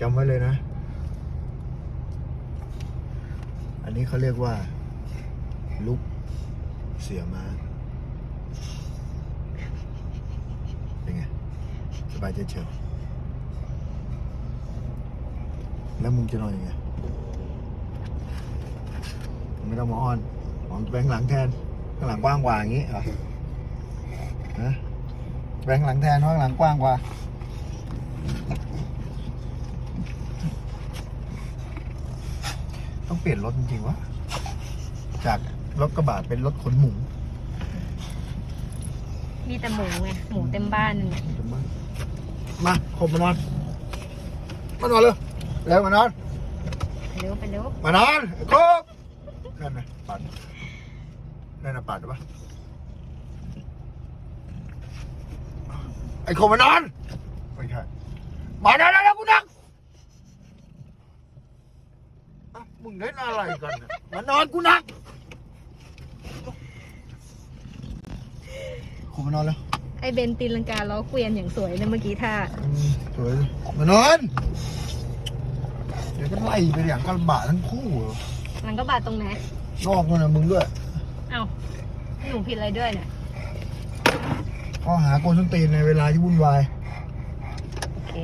จำไว้เลยนะ อันนี้เขาเรียกว่า ลุกเสียมาเป็นไง สบายใจเฉียวแล้วมึงจะนอนยังไงไม่ต้องมาอ้อนหอมแบงค์หลังแทนข้างหลังกว้างกว่าอย่างนี้เหรอฮะแบงค์หลังแทนเพราะข้างหลังกว้างกว่า ต้องเปลี่ยนรถจริงๆวะ จากรถกระบะเป็นรถขนหมูมีแต่หมูไง หมูเต็มบ้านเลยมาคบมานอน มานอนเลยเร็วมานอน ไปเร็วไปเร็วมานอนครบนั่นนะปัดนั่นนะปัดหรือปะไอ้คมมานอนไม่ใช่มานอนแล้วนะกูนักอะ มึงเล่นอะไรกันเนี่ยมานอนกูนักคมมานอนแล้วไอเบนตีลังกาล้อเกวียนอย่างสวยเลยเมื่อกี้ท่าอืมสวยเลยมานอน เดี๋ยวก็ไล่ไปอย่างกระบะทั้งคู่เหรอมันก็บาดตรงไหนนอกนั่นนะมึงด้วย เอ้าหนูผิดอะไรด้วยเนี่ยข้อหาโกนส้นตีนในเวลาที่วุ่นวาย โอเค